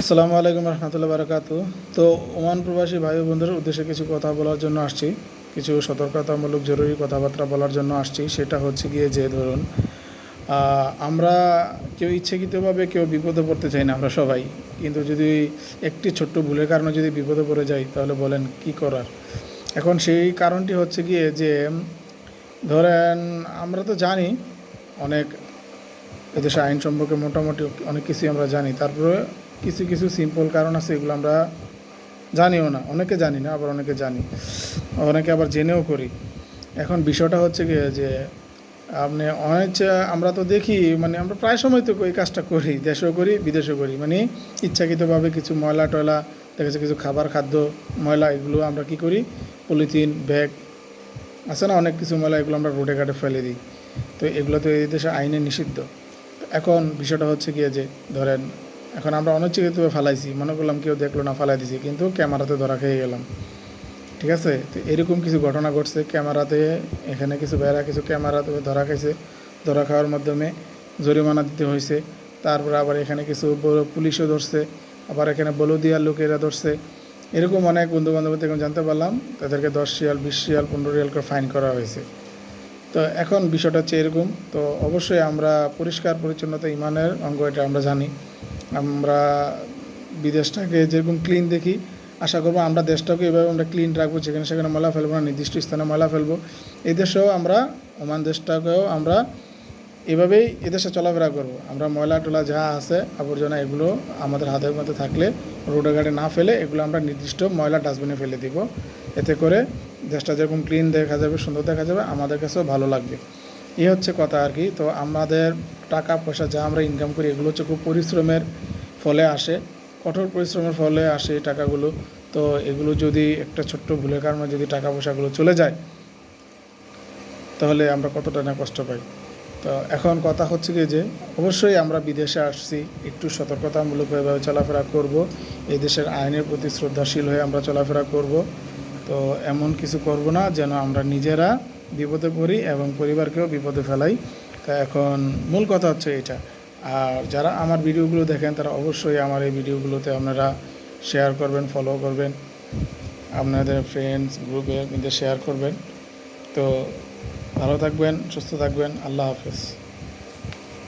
আসসালামু আলাইকুম রহমতুল্লাহ বারকাতু তো ওমান প্রবাসী ভাই ও বোনদের উদ্দেশ্যে কিছু কথা বলার জন্য আসছি। কিছু সতর্কতামূলক জরুরি কথাবার্তা বলার জন্য আসছি। সেটা হচ্ছে গিয়ে যে ধরুন আমরা কেউ ইচ্ছাকৃতভাবে কেউ বিপদে পড়তে চাই না আমরা সবাই। কিন্তু যদি একটি ছোট্ট ভুলের কারণে যদি বিপদে পড়ে যাই, তাহলে বলেন কি করার? এখন সেই কারণটি হচ্ছে গিয়ে যে, ধরেন আমরা তো জানি অনেক এদেশে আইন সম্পর্কে মোটামুটি অনেক কিছুই আমরা জানি। তারপরে কিছু কিছু সিম্পল কারণ আছে, এগুলো আমরা জানিও না। অনেকে জানি না, আবার অনেকে জানি। অনেকে আবার জেনেও করি। এখন বিষয়টা হচ্ছে গিয়ে যে, আপনি অনেক, আমরা তো দেখি মানে আমরা প্রায় সময় তো এই কাজটা করি, দেশেও করি, বিদেশেও করি। মানে ইচ্ছাকৃতভাবে কিছু ময়লা টয়লা, দেখা যাচ্ছে কিছু খাবার, খাদ্য, ময়লা, এগুলো আমরা কি করি? পলিথিন, ব্যাগ, আছে না অনেক কিছু ময়লা, এগুলো আমরা রোডে ঘাটে ফেলে দিই। তো এগুলো তো এই দেশে আইনে নিষিদ্ধ। এখন বিষয়টা হচ্ছে গিয়ে যে, ধরেন এখন আমরা অনিচ্ছাকৃতভাবে ফালাইছি। মনে করলাম কেউ দেখল না, ফালাই দিছি, কিন্তু ক্যামেরাতে ধরা খেয়ে গেলাম। ঠিক আছে? তো এরকম কিছু ঘটনা ঘটছে, ক্যামেরাতে এখানে কিছু বেড়া কিছু ক্যামেরাতে ধরা খাইছে। ধরা খাওয়ার মাধ্যমে জরিমানা দিতে হয়েছে তারপরে আবার এখানে কিছু পুলিশও ধরছে, আবার এখানে বলদিয়ার লোকেরা ধরছে। এরকম অনেক বন্ধু বান্ধব থেকে জানতে পারলাম, তাদেরকে দশ রিয়াল, বিশ রিয়াল, পনেরো রিয়াল করে ফাইন করা হয়েছে। তো এখন বিষয়টা হচ্ছে এরকম। তো অবশ্যই আমরা পরিষ্কার, পরিচ্ছন্নতা, ইমানের অঙ্গ এটা আমরা জানি। আমরা বিদেশটাকে যেরকম ক্লিন দেখি, আশা করব আমরা দেশটাকে এভাবে আমরা ক্লিন রাখব, যেখানে সেখানে ময়লা ফেলব না, নির্দিষ্ট স্থানে ময়লা ফেলব। এই দেশেও আমরা, ওমান দেশটাকেও আমরা এভাবেই এদেশে চলাফেরা করব। আমরা ময়লা টলা যা আছে, আবর্জনা এগুলো আমাদের হাতের মধ্যে থাকলে রোডে ঘাটে না ফেলে এগুলো আমরা নির্দিষ্ট ময়লা ডাস্টবিনে ফেলে দিব। এতে করে দেশটা যেরকম ক্লিন দেখা যাবে, সুন্দর দেখা যাবে, আমাদের কাছেও ভালো লাগবে। এই হচ্ছে কথা আর কি। তো আমাদের টাকা পয়সা যা আমরা ইনকাম করি, এগুলো হচ্ছে খুব পরিশ্রমের ফলে আসে। কঠোর পরিশ্রমের ফলে আসে এই টাকাগুলো। তো এগুলো যদি একটা ছোট্ট ভুলের কারণে যদি টাকা পয়সাগুলো চলে যায়, তাহলে আমরা কতটা না কষ্ট পাই। তো এখন কথা হচ্ছে কি যে, অবশ্যই আমরা বিদেশে আসছি, একটু সতর্কতামূলকভাবে চলাফেরা করব। এই দেশের আইনের প্রতি শ্রদ্ধাশীল হয়ে আমরা চলাফেরা করব। তো এমন কিছু করব না যেন আমরা নিজেরা বিপদে পড়ি এবং পরিবারকেও বিপদে ফেলাই। তা এখন মূল কথা হচ্ছে এটা। আর যারা আমার ভিডিওগুলো দেখেন, তারা অবশ্যই আমার এই ভিডিওগুলোতে আপনারা শেয়ার করবেন ফলো করবেন। আপনাদের ফ্রেন্ডস গ্রুপে কিন্তু শেয়ার করবেন। তো ভালো থাকবেন, সুস্থ থাকবেন। আল্লাহ হাফেজ।